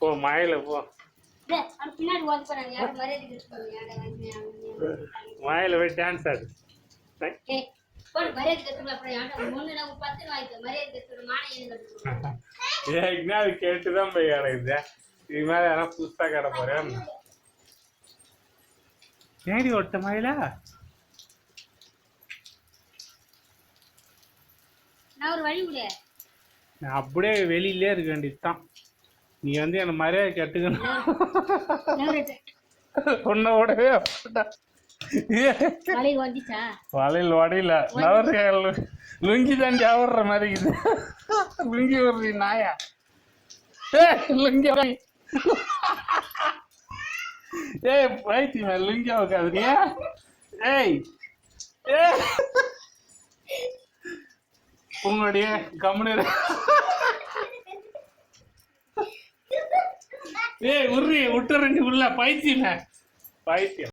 போ மழையில போ. யாரும் யாரும் மழையில போய் டான்ஸ் ஆடு. யாரும் அது கேட்டுதான் போய் கிடக்குது. இது மாதிரி யாரா புதுசா கிட போறேன் ஏடி ஒட்ட மழையில? நான் ஒரு வழி விடு. நான் அப்படியே வெளியிலே இருக்க வேண்டியதுதான். நீ வந்து என்ன மரியாதை கட்டுக்கணும். உன்னை விடவே வலையில் வடையில. நவர லுங்கி தாண்டி ஆவடுற மாதிரி லுங்கி விடுறீ நாயா? ஏ லுங்கி ஏய் பைத்தியமா லுங்கி வைக்காதுறியா ஏய். ஏ. உங்களுடைய கம்முனு ஏய் உர்றி விட்டுறேன் உள்ள பைத்தியமே. பைத்தியம்.